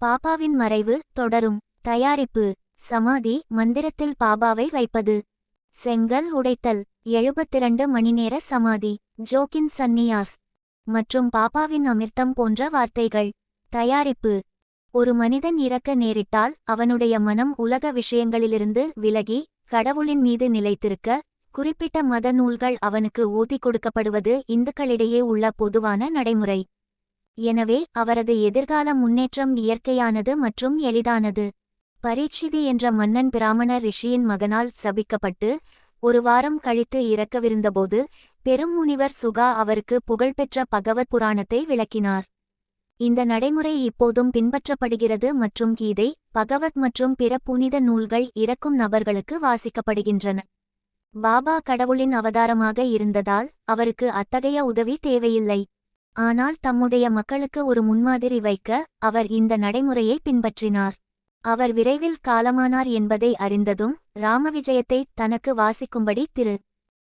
பாபாவின் மறைவு தொடரும். தயாரிப்பு. சமாதி. மந்திரத்தில் பாபாவை வைப்பது. செங்கல் உடைத்தல். எழுபத்திரண்டு மணிநேர சமாதி. ஜோக்கின் சன்னியாஸ் மற்றும் பாபாவின் அமிர்தம் போன்ற வார்த்தைகள். தயாரிப்பு. ஒரு மனிதன் இறக்க நேரிட்டால் அவனுடைய மனம் உலக விஷயங்களிலிருந்து விலகி கடவுளின் மீது நிலைத்திருக்க குறிப்பிட்ட மத நூல்கள் அவனுக்கு ஊதி கொடுக்கப்படுவது இந்துக்களிடையே உள்ள பொதுவான நடைமுறை. எனவே அவரது எதிர்கால முன்னேற்றம் இயற்கையானது மற்றும் எளிதானது. பரீட்சிதி என்ற மன்னன் பிராமண ரிஷியின் மகனால் சபிக்கப்பட்டு ஒரு வாரம் கழித்து இறக்கவிருந்தபோது பெரும் முனிவர் சுகா அவருக்கு புகழ்பெற்ற பகவத் புராணத்தை விளக்கினார். இந்த நடைமுறை இப்போதும் பின்பற்றப்படுகிறது மற்றும் கீதை பகவத் மற்றும் பிற புனித நூல்கள் இறக்கும் நபர்களுக்கு வாசிக்கப்படுகின்றன. பாபா கடவுளின் அவதாரமாக இருந்ததால் அவருக்கு அத்தகைய உதவி தேவையில்லை. ஆனால் தம்முடைய மக்களுக்கு ஒரு முன்மாதிரி வைக்க அவர் இந்த நடைமுறையை பின்பற்றினார். அவர் விரைவில் காலமானார் என்பதை அறிந்ததும் ராமவிஜயத்தை தனக்கு வாசிக்கும்படி திரு.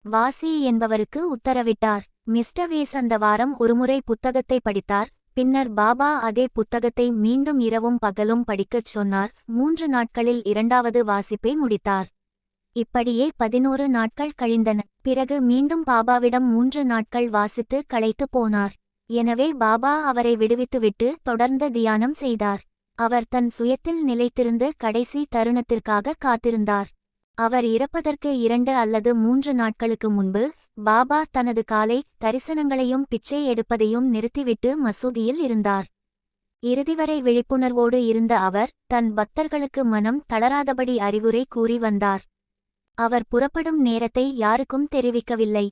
வாசி என்பவருக்கு உத்தரவிட்டார். மிஸ்டர் வேஸ் அந்த வாரம் ஒருமுறை புத்தகத்தை படித்தார். பின்னர் பாபா அதே புத்தகத்தை மீண்டும் இரவும் பகலும் படிக்கச் சொன்னார். மூன்று நாட்களில் இரண்டாவது வாசிப்பை முடித்தார். இப்படியே பதினோரு நாட்கள் கழிந்தன. பிறகு மீண்டும் பாபாவிடம் மூன்று நாட்கள் வாசித்து களைத்து போனார். எனவே பாபா அவரை விடுவித்துவிட்டு தொடர்ந்த தியானம் செய்தார். அவர் தன் சுயத்தில் நிலைத்திருந்து கடைசி தருணத்திற்காக காத்திருந்தார். அவர் இறப்பதற்கு இரண்டு அல்லது மூன்று நாட்களுக்கு முன்பு பாபா தனது காலை தரிசனங்களையும் பிச்சை எடுப்பதையும் நிறுத்திவிட்டு மசூதியில் இருந்தார். இறுதிவரை விழிப்புணர்வோடு இருந்த அவர் தன் பக்தர்களுக்கு மனம் தளராதபடி அறிவுரை கூறி வந்தார். அவர் புறப்படும் நேரத்தை யாருக்கும் தெரிவிக்கவில்லை.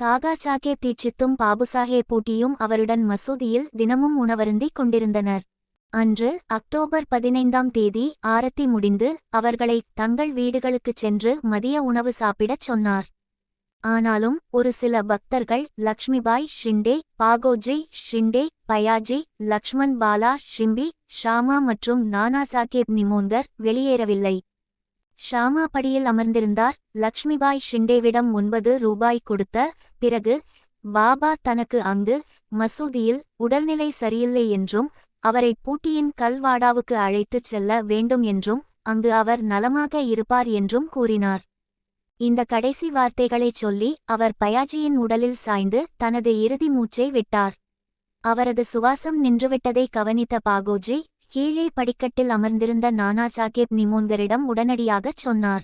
காகா சாக்கே தீட்சித்தும் பாபுசாஹே பூட்டியும் அவருடன் மசூதியில் தினமும் உணவருந்திக் கொண்டிருந்தனர். அன்று அக்டோபர் பதினைந்தாம் தேதி ஆரத்தி முடிந்து அவர்களை தங்கள் வீடுகளுக்குச் சென்று மதிய உணவு சாப்பிடச் சொன்னார். ஆனாலும் ஒரு சில பக்தர்கள் லக்ஷ்மிபாய் ஷிண்டே பாகோஜி ஷிண்டே பயாஜி லக்ஷ்மண் பாலா ஷிம்பி ஷாமா மற்றும் நானா சாகேப் நிமோந்தர் வெளியேறவில்லை. ஷாமா படியில் அமர்ந்திருந்தார். லக்ஷ்மிபாய் ஷிண்டேவிடம் ஒன்பது ரூபாய் கொடுத்த பிறகு பாபா தனக்கு அங்கு மசூதியில் உடல்நிலை சரியில்லை என்றும் அவரை பூட்டியின் கல்வாடாவுக்கு அழைத்துச் செல்ல வேண்டும் என்றும் அங்கு அவர் நலமாக இருப்பார் என்றும் கூறினார். இந்த கடைசி வார்த்தைகளைச் சொல்லி அவர் பயாஜியின் உடலில் சாய்ந்து தனது இறுதி மூச்சை விட்டார். அவரது சுவாசம் நின்றுவிட்டதை கவனித்த பாகோஜி கீழே படிக்கட்டில் அமர்ந்திருந்த நானா சாகேப் நிமோன்கரிடம் உடனடியாகச் சொன்னார்.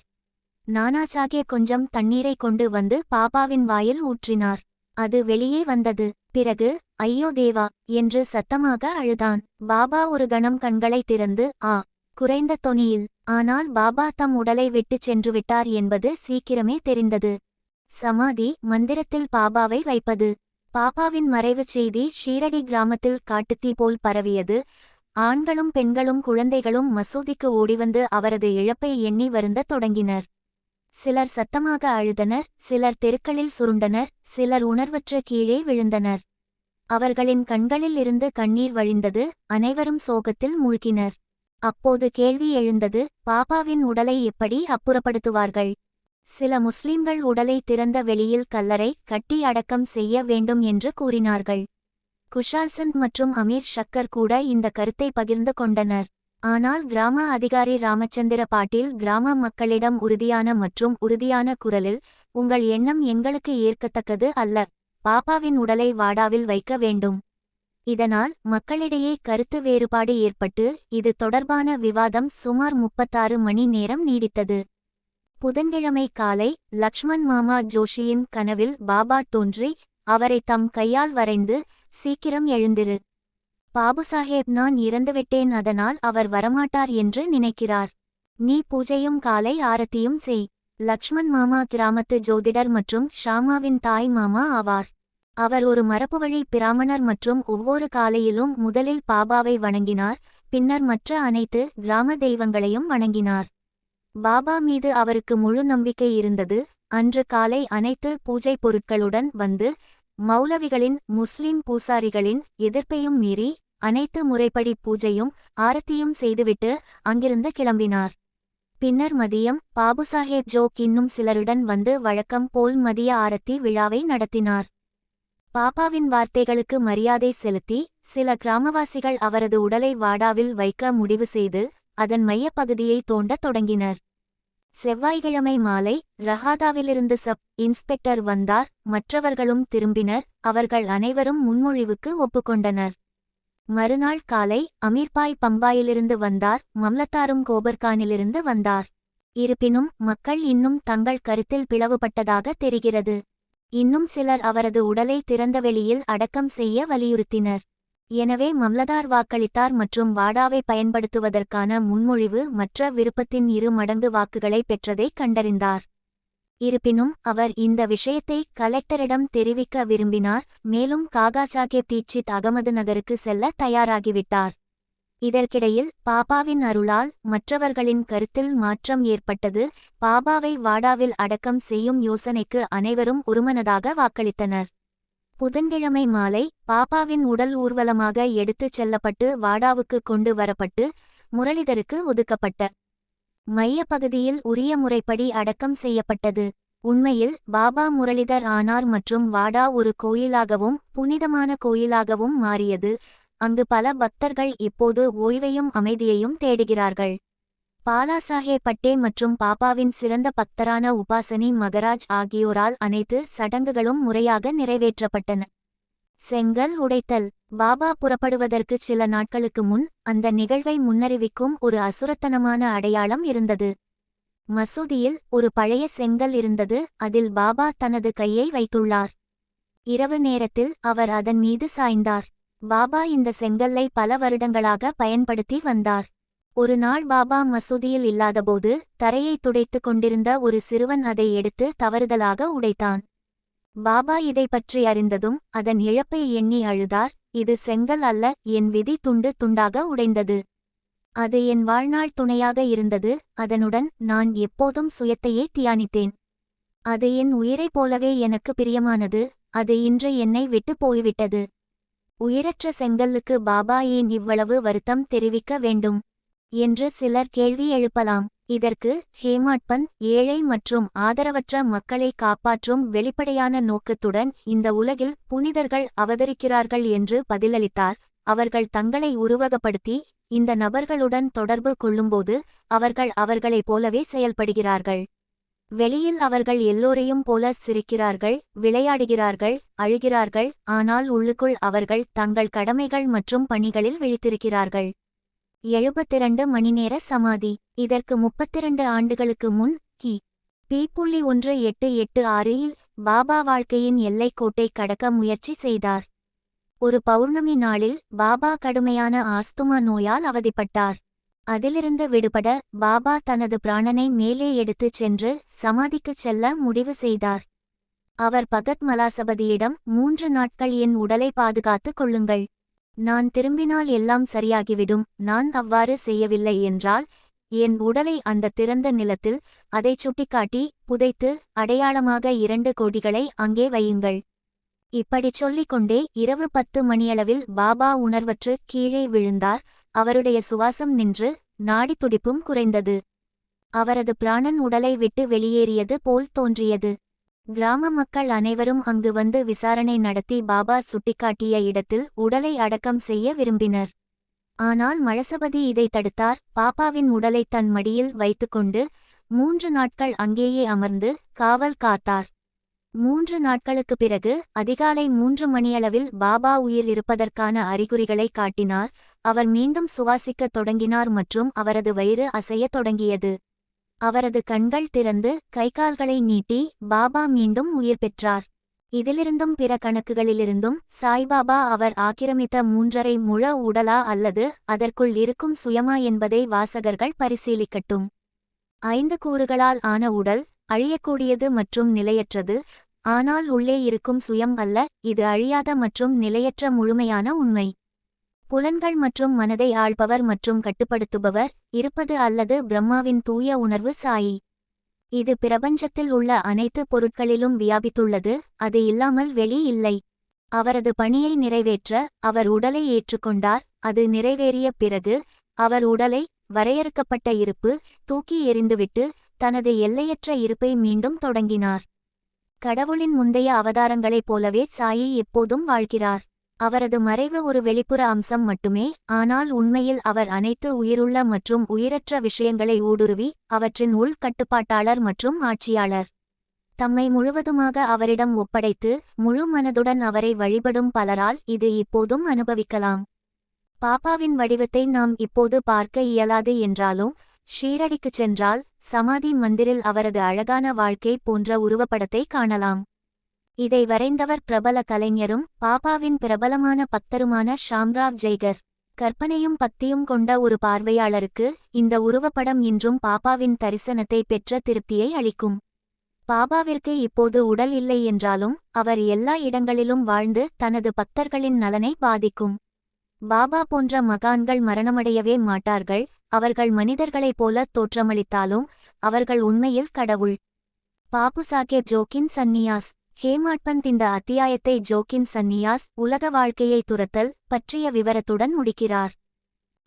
நானா சாகேப் கொஞ்சம் தண்ணீரை கொண்டு வந்து பாபாவின் வாயில் ஊற்றினார். அது வெளியே வந்தது. பிறகு ஐயோ தேவா என்று சத்தமாக அழுதான். பாபா ஒரு கணம் கண்களை திறந்து ஆ குறைந்த தொனியில். ஆனால் பாபா தம் உடலை விட்டுச் சென்று விட்டார் என்பது சீக்கிரமே தெரிந்தது. சமாதி மந்திரத்தில் பாபாவை வைப்பது. பாபாவின் மறைவுச் செய்தி ஷீரடி கிராமத்தில் காட்டுத்தீ போல் பரவியது. ஆண்களும் பெண்களும் குழந்தைகளும் மசூதிக்கு ஓடிவந்து அவரது இழப்பை எண்ணி வருந்த தொடங்கினர். சிலர் சத்தமாக அழுதனர் சிலர் தெருக்களில் சுருண்டனர் சிலர் உணர்வற்ற கீழே விழுந்தனர். அவர்களின் கண்களில் இருந்து கண்ணீர் வழிந்தது அனைவரும் சோகத்தில் மூழ்கினர். அப்போது கேள்வி எழுந்தது பாபாவின் உடலை எப்படி அப்புறப்படுத்துவார்கள்? சில முஸ்லிம்கள் உடலை திறந்த வெளியில் கல்லறை கட்டி அடக்கம் செய்ய வேண்டும் என்று கூறினார்கள். குஷால் சந்த் மற்றும் அமீர் ஷக்கர் கூட இந்த கருத்தை பகிர்ந்து கொண்டனர். ஆனால் கிராம அதிகாரி ராமச்சந்திர பாட்டீல் கிராம மக்களிடம் உறுதியான மற்றும் உறுதியான குரலில் உங்கள் எண்ணம் எங்களுக்கு ஏற்கத்தக்கது அல்ல. பாப்பாவின் உடலை வாடாவில் வைக்க வேண்டும். இதனால் மக்களிடையே கருத்து வேறுபாடு ஏற்பட்டு இது தொடர்பான விவாதம் சுமார் முப்பத்தாறு மணி நேரம் நீடித்தது. புதன்கிழமை காலை லக்ஷ்மண் மாமா ஜோஷியின் கனவில் பாபா தோன்றி அவரை தம் கையால் வரைந்து சீக்கிரம் எழுந்திரு. பாபுசாஹேப் நான் இறந்துவிட்டேன் அதனால் அவர் வரமாட்டார் என்று நினைக்கிறார். நீ பூஜையும் காலை ஆரத்தியும் செய். லக்ஷ்மண் மாமா கிராமத்து ஜோதிடர் மற்றும் ஷாமாவின் தாய் மாமா ஆவார். அவர் ஒரு மரபுவழி பிராமணர் மற்றும் ஒவ்வொரு காலையிலும் முதலில் பாபாவை வணங்கினார் பின்னர் மற்ற அனைத்து கிராம தெய்வங்களையும் வணங்கினார். பாபா மீது அவருக்கு முழு நம்பிக்கை இருந்தது. அன்று காலை அனைத்து பூஜை பொருட்களுடன் வந்து மௌலவிகளின் முஸ்லிம் பூசாரிகளின் எதிர்ப்பையும் மீறி அனைத்து முறைப்படி பூஜையும் ஆரத்தியும் செய்துவிட்டு அங்கிருந்து கிளம்பினார். பின்னர் மதியம் பாபுசாஹேப் ஜோக் இன்னும் சிலருடன் வந்து வழக்கம் போல் மதிய ஆரத்தி விழாவை நடத்தினார். பாப்பாவின் வார்த்தைகளுக்கு மரியாதை செலுத்தி சில கிராமவாசிகள் அவரது உடலை வாடாவில் வைக்க முடிவு செய்து அதன் மையப்பகுதியை தோண்டத் தொடங்கினர். செவ்வாய்க்கிழமை மாலை ரஹாதாவிலிருந்து சப் இன்ஸ்பெக்டர் வந்தார். மற்றவர்களும் திரும்பினர். அவர்கள் அனைவரும் முன்மொழிவுக்கு ஒப்புக்கொண்டனர். மறுநாள் காலை அமீர்பாய் பம்பாயிலிருந்து வந்தார். மம்லத்தாரும் கோபர்கானிலிருந்து வந்தார். இருப்பினும் மக்கள் இன்னும் தங்கள் கருத்தில் பிளவுபட்டதாக தெரிகிறது. இன்னும் சிலர் அவரது உடலை திறந்தவெளியில் அடக்கம் செய்ய வலியுறுத்தினர். எனவே மம்லதார் வாக்களித்தார் மற்றும் வாடாவை பயன்படுத்துவதற்கான முன்மொழிவு மற்ற விருப்பத்தின் இரு மடங்கு வாக்குகளை பெற்றதை கண்டறிந்தார். இருப்பினும் அவர் இந்த விஷயத்தை கலெக்டரிடம் தெரிவிக்க விரும்பினார் மேலும் காகாசாகேப் தீட்சித் அகமது நகருக்கு செல்ல தயாராகிவிட்டார். இதற்கிடையில் பாபாவின் அருளால் மற்றவர்களின் கருத்தில் மாற்றம் ஏற்பட்டது பாபாவை வாடாவில் அடக்கம் செய்யும் யோசனைக்கு அனைவரும் ஒருமனதாக வாக்களித்தனர். புதன்கிழமை மாலை பாப்பாவின் உடல் ஊர்வலமாக எடுத்துச் செல்லப்பட்டு வாடாவுக்கு கொண்டு வரப்பட்டு முரளிதருக்கு ஒதுக்கப்பட்ட. மையப்பகுதியில் உரிய முறைப்படி அடக்கம் செய்யப்பட்டது. உண்மையில் பாபா முரளிதர் ஆனார் மற்றும் வாடா ஒரு கோயிலாகவும் புனிதமான கோயிலாகவும் மாறியது. அங்கு பல பக்தர்கள் இப்போது ஓய்வையும் அமைதியையும் தேடுகிறார்கள். பாலாசாஹே பட்டே மற்றும் பாபாவின் சிறந்த பக்தரான உபாசனி மகராஜ் ஆகியோரால் அனைத்து சடங்குகளும் முறையாக நிறைவேற்றப்பட்டன. செங்கல் உடைத்தல். பாபா புறப்படுவதற்கு சில நாட்களுக்கு முன் அந்த நிகழ்வை முன்னறிவிக்கும் ஒரு அசுரத்தனமான அடையாளம் இருந்தது. மசூதியில் ஒரு பழைய செங்கல் இருந்தது. அதில் பாபா தனது கையை வைத்துள்ளார். இரவு நேரத்தில் அவர் அதன் மீது சாய்ந்தார். பாபா இந்த செங்கல்லை பல வருடங்களாக பயன்படுத்தி வந்தார். ஒரு நாள் பாபா மசூதியில் இல்லாதபோது தரையை துடைத்துக் கொண்டிருந்த ஒரு சிறுவன் அதை எடுத்து தவறுதலாக உடைத்தான். பாபா இதை பற்றி அறிந்ததும் அதன் இழப்பை எண்ணி அழுதார் இது செங்கல் அல்ல என் விதி துண்டு துண்டாக உடைந்தது. அது என் வாழ்நாள் துணையாக இருந்தது அதனுடன் நான் எப்போதும் சுயத்தையே தியானித்தேன். அது என் உயிரைப் போலவே எனக்கு பிரியமானது அது இன்று என்னை விட்டு போய்விட்டது. உயிரற்ற செங்கல்லுக்கு பாபா ஏன் இவ்வளவு வருத்தம் தெரிவிக்க வேண்டும்? என்று சிலர் கேள்வி எழுப்பலாம். இதற்கு ஹேமாட்பன் ஏழை மற்றும் ஆதரவற்ற மக்களை காப்பாற்றும் வெளிப்படையான நோக்கத்துடன் இந்த உலகில் புனிதர்கள் அவதரிக்கிறார்கள் என்று பதிலளித்தார். அவர்கள் தங்களை உருவகப்படுத்தி இந்த நபர்களுடன் தொடர்பு கொள்ளும்போது அவர்கள் அவர்களைப் போலவே செயல்படுகிறார்கள். வெளியில் அவர்கள் எல்லோரையும் போல சிரிக்கிறார்கள் விளையாடுகிறார்கள் அழுகிறார்கள் ஆனால் உள்ளுக்குள் அவர்கள் தங்கள் கடமைகள் மற்றும் பணிகளில் விழித்திருக்கிறார்கள். எழுபத்திரண்டு மணிநேர சமாதி. இதற்கு முப்பத்திரண்டு ஆண்டுகளுக்கு முன் கி. பி. புள்ளி ஒன்று எட்டு எட்டு ஆறில் பாபா வாழ்க்கையின் எல்லைக்கோட்டை கடக்க முயற்சி செய்தார். ஒரு பௌர்ணமி நாளில் பாபா கடுமையான ஆஸ்துமா நோயால் அவதிப்பட்டார். அதிலிருந்து விடுபட பாபா தனது பிராணனை மேலே எடுத்துச் சென்று சமாதிக்குச் செல்ல முடிவு செய்தார். அவர் பகத் மலாசபதியிடம் மூன்று நாட்கள் என் உடலை பாதுகாத்துக் கொள்ளுங்கள். நான் திரும்பினால் எல்லாம் சரியாகிவிடும் நான் அவ்வாறு செய்யவில்லை என்றால் என் உடலை அந்த திறந்த நிலத்தில் அதைச் சுட்டிக்காட்டி புதைத்து அடையாளமாக இரண்டு கோடிகளை அங்கே வையுங்கள். இப்படிச் சொல்லிக்கொண்டே இரவு பத்து மணியளவில் பாபா உணர்வற்று கீழே விழுந்தார் அவருடைய சுவாசம் நின்று நாடித்துடிப்பும் குறைந்தது. அவரது பிராணன் உடலை விட்டு வெளியேறியது போல் தோன்றியது. கிராம மக்கள் அனைவரும் அங்கு வந்து விசாரணை நடத்தி பாபா சுட்டிக்காட்டிய இடத்தில் உடலை அடக்கம் செய்ய விரும்பினர். ஆனால் மழசபதி இதை தடுத்தார். பாப்பாவின் உடலை தன் மடியில் வைத்துக்கொண்டு மூன்று நாட்கள் அங்கேயே அமர்ந்து காவல் காத்தார். மூன்று நாட்களுக்கு பிறகு அதிகாலை மூன்று மணியளவில் பாபா உயிர் இருப்பதற்கான அறிகுறிகளை காட்டினார். அவர் மீண்டும் சுவாசிக்கத் தொடங்கினார் மற்றும் அவரது வயிறு அசையத் தொடங்கியது. அவரது கண்கள் திறந்து கைகால்களை நீட்டி பாபா மீண்டும் உயிர் பெற்றார். இதிலிருந்தும் பிற கணக்குகளிலிருந்தும் சாய்பாபா அவர் ஆக்கிரமித்த மூன்றரை முழ உடலா அல்லது அதற்குள் இருக்கும் சுயமா என்பதை வாசகர்கள் பரிசீலிக்கட்டும். ஐந்து கூறுகளால் ஆன உடல் அழியக்கூடியது மற்றும் நிலையற்றது. ஆனால் உள்ளே இருக்கும் சுயம் அல்ல இது அழியாத மற்றும் நிலையற்ற முழுமையான உண்மை. புலன்கள் மற்றும் மனதை ஆள்பவர் மற்றும் கட்டுப்படுத்துபவர் இருப்பது அல்லது பிரம்மாவின் தூய உணர்வு சாயி. இது பிரபஞ்சத்தில் உள்ள அனைத்து பொருட்களிலும் வியாபித்துள்ளது அது இல்லாமல் வெளி இல்லை. அவரது பணியை நிறைவேற்ற அவர் உடலை ஏற்றுக்கொண்டார் அது நிறைவேறிய பிறகு அவர் உடலை வரையறுக்கப்பட்ட இருப்பு தூக்கி எறிந்துவிட்டு தனது எல்லையற்ற இருப்பை மீண்டும் தொடங்கினார். கடவுளின் முந்தைய அவதாரங்களைப் போலவே சாயி எப்போதும் வாழ்கிறார். அவரது மறைவு ஒரு வெளிப்புற அம்சம் மட்டுமே ஆனால் உண்மையில் அவர் அனைத்து உயிருள்ள மற்றும் உயிரற்ற விஷயங்களை ஊடுருவி அவற்றின் உள் கட்டுப்பாட்டாளர் மற்றும் ஆட்சியாளர். தம்மை முழுவதுமாக அவரிடம் ஒப்படைத்து முழு மனதுடன் அவரை வழிபடும் பலரால் இது இப்போதும் அனுபவிக்கலாம். பாப்பாவின் வடிவத்தை நாம் இப்போது பார்க்க இயலாது என்றாலும் ஷீரடிக்குச் சென்றால் சமாதி மந்திரில் அவரது அழகான வாழ்க்கை போன்ற உருவப்படத்தை காணலாம். இதை வரைந்தவர் பிரபல கலைஞரும் பாப்பாவின் பிரபலமான பக்தருமான ஷாம்ராவ் ஜெய்கர். கற்பனையும் பக்தியும் கொண்ட ஒரு பார்வையாளருக்கு இந்த உருவப்படம் இன்றும் பாப்பாவின் தரிசனத்தை பெற்ற திருப்தியை அளிக்கும். பாபாவிற்கு இப்போது உடல் இல்லை என்றாலும் அவர் எல்லா இடங்களிலும் வாழ்ந்து தனது பக்தர்களின் நலனை பாதிக்கும். பாபா போன்ற மகான்கள் மரணமடையவே மாட்டார்கள் அவர்கள் மனிதர்களைப் போல தோற்றமளித்தாலும் அவர்கள் உண்மையில் கடவுள். பாபு சாகேப் ஜோக்கின் சந்நியாஸ். ஹேமாட்பந்த் இந்த அத்தியாயத்தை ஜோக்கின் சந்நியாஸ் உலக வாழ்க்கையை துரத்தல் பற்றிய விவரத்துடன் முடிக்கிறார்.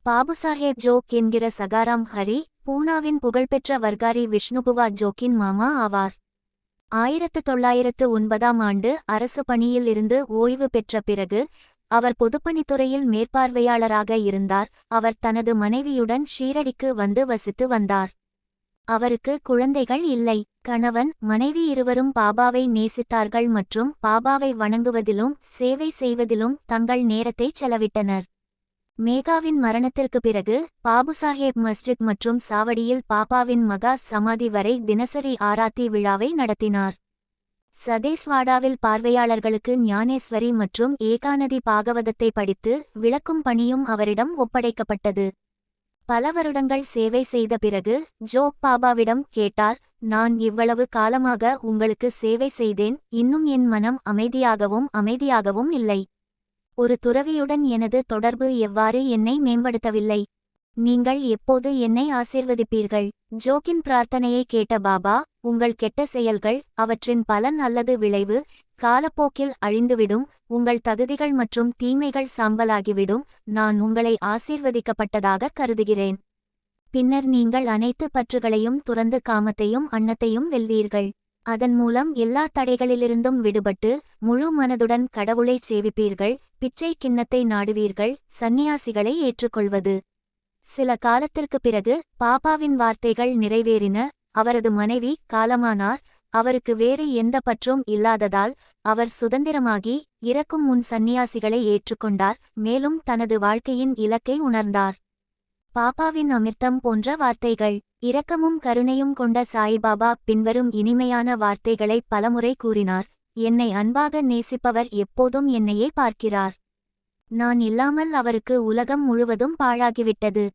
பாபுசாஹேப் ஜோக் என்கிற சகாராம் ஹரி பூனாவின் புகழ்பெற்ற வர்காரி விஷ்ணுபுவா ஜோக்கின் மாமா ஆவார். ஆயிரத்து தொள்ளாயிரத்து ஒன்பதாம் ஆண்டு அரசு பணியில் இருந்து ஓய்வு பெற்ற பிறகு அவர் பொதுப்பணித்துறையில் மேற்பார்வையாளராக இருந்தார். அவர் தனது மனைவியுடன் ஷீரடிக்கு வந்து வசித்து வந்தார். அவருக்கு குழந்தைகள் இல்லை. கணவன் மனைவி இருவரும் பாபாவை நேசித்தார்கள் மற்றும் பாபாவை வணங்குவதிலும் சேவை செய்வதிலும் தங்கள் நேரத்தை செலவிட்டனர். மேகாவின் மரணத்திற்கு பிறகு பாபுசாஹேப் மஸ்ஜித் மற்றும் சாவடியில் பாபாவின் மகா சமாதி வரை தினசரி ஆராத்தி விழாவை நடத்தினார். சதேஸ்வாடாவில் பார்வையாளர்களுக்கு ஞானேஸ்வரி மற்றும் ஏகாநதி பாகவதத்தை படித்து விளக்கும் பணியும் அவரிடம் ஒப்படைக்கப்பட்டது. பல வருடங்கள் சேவை செய்த பிறகு ஜோக் பாபாவிடம் கேட்டார் நான் இவ்வளவு காலமாக உங்களுக்கு சேவை செய்தேன் இன்னும் என் மனம் அமைதியாகவும் அமைதியாகவும் இல்லை. ஒரு துறவியுடன் எனது தொடர்பு எவ்வாறு என்னை மேம்படுத்தவில்லை? நீங்கள் எப்போது என்னை ஆசீர்வதிப்பீர்கள்? ஜோக்கின் பிரார்த்தனையை கேட்ட பாபா உங்கள் கெட்ட செயல்கள் அவற்றின் பலன் அல்லது விளைவு காலப்போக்கில் அழிந்துவிடும் உங்கள் தகுதிகள் மற்றும் தீமைகள் சாம்பலாகிவிடும் நான் உங்களை ஆசீர்வதிக்கப்பட்டதாக கருதுகிறேன். பின்னர் நீங்கள் அனைத்து பற்றுகளையும் துறந்து காமத்தையும் அன்னத்தையும் வெல்வீர்கள். அதன் மூலம் எல்லா தடைகளிலிருந்தும் விடுபட்டு முழு மனதுடன் கடவுளை சேவிப்பீர்கள் பிச்சை கிண்ணத்தை நாடுவீர்கள் சந்நியாசிகளை ஏற்றுக்கொள்வது. சில காலத்திற்கு பிறகு பாப்பாவின் வார்த்தைகள் நிறைவேறின அவரது மனைவி காலமானார் அவருக்கு வேறு எந்த பற்றும் இல்லாததால் அவர் சுதந்திரமாகி இறக்கும் முன் சந்நியாசிகளை ஏற்றுக்கொண்டார் மேலும் தனது வாழ்க்கையின் இலக்கை உணர்ந்தார். பாப்பாவின் அமிர்தம் போன்ற வார்த்தைகள் இரக்கமும் கருணையும் கொண்ட சாய்பாபா பின்வரும் இனிமையான வார்த்தைகளை பலமுறை கூறினார். என்னை அன்பாக நேசிப்பவர் எப்போதும் என்னையே பார்க்கிறார். நான் இல்லாமல் அவருக்கு உலகம் முழுவதும் பாழாகிவிட்டது.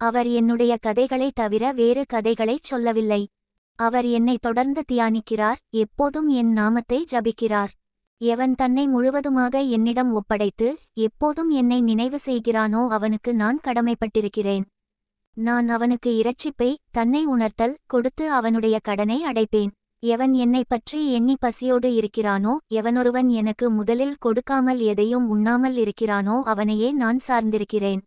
அவர் என்னுடைய கதைகளை தவிர வேறு கதைகளைச் சொல்லவில்லை. அவர் என்னை தொடர்ந்து தியானிக்கிறார். எப்போதும் என் நாமத்தை ஜபிக்கிறார். எவன் தன்னை முழுவதுமாக என்னிடம் ஒப்படைத்து எப்போதும் என்னை நினைவு செய்கிறானோ அவனுக்கு நான் கடமைப்பட்டிருக்கிறேன். நான் அவனுக்கு இரட்சிப்பை தன்னை உணர்த்தல் கொடுத்து அவனுடைய கடனை அடைப்பேன். எவன் என்னை பற்றி எண்ணி பசியோடு இருக்கிறானோ எவனொருவன் எனக்கு முதலில் கொடுக்காமல் எதையும் உண்ணாமல் இருக்கிறானோ அவனையே நான் சார்ந்திருக்கிறேன்.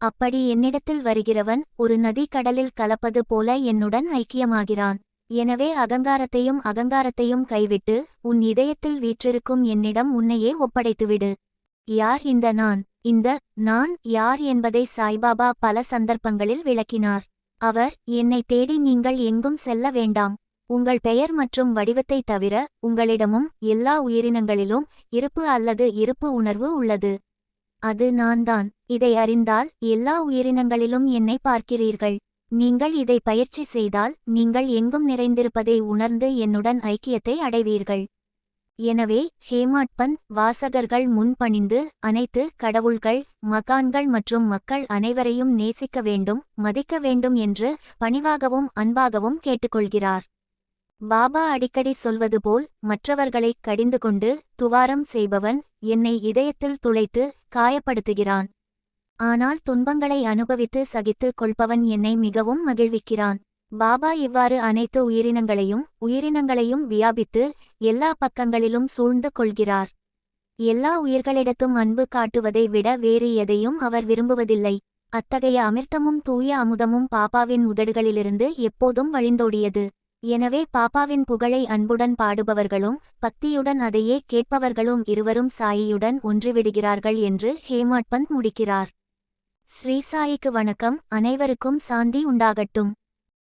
அப்படி என்னிடத்தில் வருகிறவன் ஒரு நதி கடலில் கலப்பது போல என்னுடன் ஐக்கியமாகிறான். எனவே அகங்காரத்தையும் அகங்காரத்தையும் கைவிட்டு உன் இதயத்தில் வீற்றிருக்கும் என்னிடம் உன்னையே ஒப்படைத்துவிடு. யார் இந்த நான்? இந்த நான் யார் என்பதை சாய்பாபா பல சந்தர்ப்பங்களில் விளக்கினார். அவர் என்னை தேடி நீங்கள் எங்கும் செல்ல வேண்டாம். உங்கள் பெயர் மற்றும் வடிவத்தை தவிர உங்களிடமும் எல்லா உயிரினங்களிலும் இருப்பு அல்லது இருப்பு உணர்வு உள்ளது. அது நான்தான் இதை அறிந்தால் எல்லா உயிரினங்களிலும் என்னை பார்க்கிறீர்கள். நீங்கள் இதை பயிற்சி செய்தால் நீங்கள் எங்கும் நிறைந்திருப்பதை உணர்ந்து என்னுடன் ஐக்கியத்தை அடைவீர்கள். எனவே ஹேமாட்பன் வாசகர்கள் முன்பணிந்து அனைத்து கடவுள்கள் மகான்கள் மற்றும் மக்கள் அனைவரையும் நேசிக்க வேண்டும் மதிக்க வேண்டும் என்று பணிவாகவும் அன்பாகவும் கேட்டுக்கொள்கிறார். பாபா அடிக்கடி சொல்வது போல் மற்றவர்களைக் கடிந்து கொண்டு துவாரம் செய்பவன் என்னை இதயத்தில் துளைத்து காயப்படுத்துகிறான். ஆனால் துன்பங்களை அனுபவித்து சகித்து கொள்பவன் என்னை மிகவும் மகிழ்விக்கிறான். பாபா இவ்வாறு அனைத்து உயிரினங்களையும் உயிரினங்களையும் வியாபித்து எல்லா பக்கங்களிலும் சூழ்ந்து கொள்கிறார். எல்லா உயிர்களிடத்தும் அன்பு காட்டுவதை விட வேறு எதையும் அவர் விரும்புவதில்லை. அத்தகைய அமிர்தமும் தூய அமுதமும் பாப்பாவின் உதடுகளிலிருந்து எப்போதும் வழிந்தோடியது. எனவே பாப்பாவின் புகழை அன்புடன் பாடுபவர்களும் பக்தியுடன் அதையே கேட்பவர்களும் இருவரும் சாயியுடன் ஒன்றிவிடுகிறார்கள் என்று ஹேமாட்பந்த் முடிக்கிறார். ஸ்ரீசாயிக்கு வணக்கம். அனைவருக்கும் சாந்தி உண்டாகட்டும்.